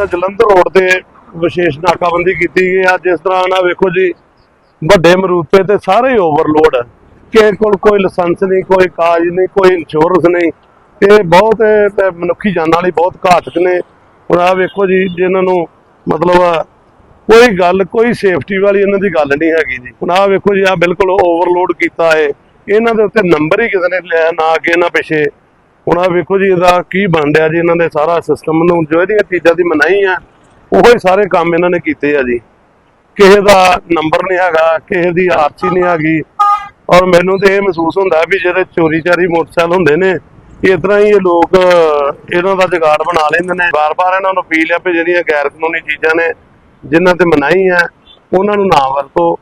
ਜਿੱਦਾਂ ਜਲੰਧਰ ਰੋਡ ਤੇ ਵਿਸ਼ੇਸ਼ ਨਾਕਾਬੰਦੀ ਕੀਤੀ ਗਈ ਆ। ਜਿਸ ਤਰ੍ਹਾਂ ਨਾ ਵੇਖੋ ਜੀ, ਵੱਡੇ ਮਰੂਪੇ ਤੇ ਸਾਰੇ ਓਵਰਲੋਡ ਹੈ ਕਿਸੇ ਕੋਲ ਕੋਈ ਲਾਇਸੈਂਸ ਨਹੀਂ, ਕੋਈ ਕਾਗਜ਼ ਨਹੀਂ, ਕੋਈ ਇੰਸ਼ੋਰੈਂਸ ਨਹੀਂ। ਇਹ ਬਹੁਤ ਮਨੁੱਖੀ ਜਾਨਾਂ ਲਈ ਬਹੁਤ ਘਾਤਕ ਨੇ। ਹੁਣ ਆ ਵੇਖੋ ਜੀ, ਜਿਨ੍ਹਾਂ ਨੂੰ ਮਤਲਬ ਕੋਈ ਗੱਲ, ਕੋਈ ਸੇਫਟੀ ਵਾਲੀ ਇਹਨਾਂ ਦੀ ਗੱਲ ਨਹੀਂ ਹੈਗੀ ਜੀ। ਹੁਣ ਆ ਵੇਖੋ ਜੀ ਆ ਬਿਲਕੁਲ ਓਵਰਲੋਡ ਕੀਤਾ ਹੈ। ਇਹਨਾਂ ਦੇ ਉੱਤੇ ਨੰਬਰ ਹੀ ਕਿਸੇ ਨੇ ਲਿਆ, ਨਾ ਅੱਗੇ, ਨਾ ਪਿੱਛੇ। ਹੁਣ ਆ ਵੇਖੋ ਜੀ ਇਹਦਾ ਕੀ ਬਣ ਜੀ, ਇਹਨਾਂ ਦੇ ਸਾਰਾ ਸਿਸਟਮ ਨੂੰ, ਜੋ ਇਹਦੀਆਂ ਚੀਜ਼ਾਂ ਦੀ ਮਨਾਹੀ ਆ, ਉਹੋ ਹੀ ਸਾਰੇ ਕੰਮ ਇਹਨਾਂ ਨੇ ਕੀਤੇ ਆ ਜੀ। ਕਿਸੇ ਦਾ ਨੰਬਰ ਨਹੀਂ ਹੈਗਾ, ਕਿਸੇ ਦੀ ਆਰਸੀ ਨਹੀਂ ਹੈਗੀ। ਔਰ ਮੈਨੂੰ ਤੇ ਇਹ ਮਹਿਸੂਸ ਹੁੰਦਾ ਵੀ ਜਿਹੜੇ ਚੋਰੀ ਚਾਰੀ ਮੋਟਰਸਾਈਕਲ ਹੁੰਦੇ ਨੇ, ਇਸ ਤਰ੍ਹਾਂ ਹੀ ਇਹ ਲੋਕ, ਇਹਨਾਂ ਦਾ ਜਗਾੜ ਬਣਾ ਲੈਂਦੇ ਨੇ। ਬਾਰ-ਬਾਰ ਇਹਨਾਂ ਨੂੰ ਅਪੀਲ ਆ ਵੀ ਜਿਹੜੀਆਂ ਗੈਰ ਕਾਨੂੰਨੀ ਚੀਜ਼ਾਂ ਨੇ, ਜਿਨ੍ਹਾਂ ਤੇ ਮਨਾਹੀ ਹੈ ਉਹਨਾਂ ਨੂੰ ਨਾ ਵਰਤੋ।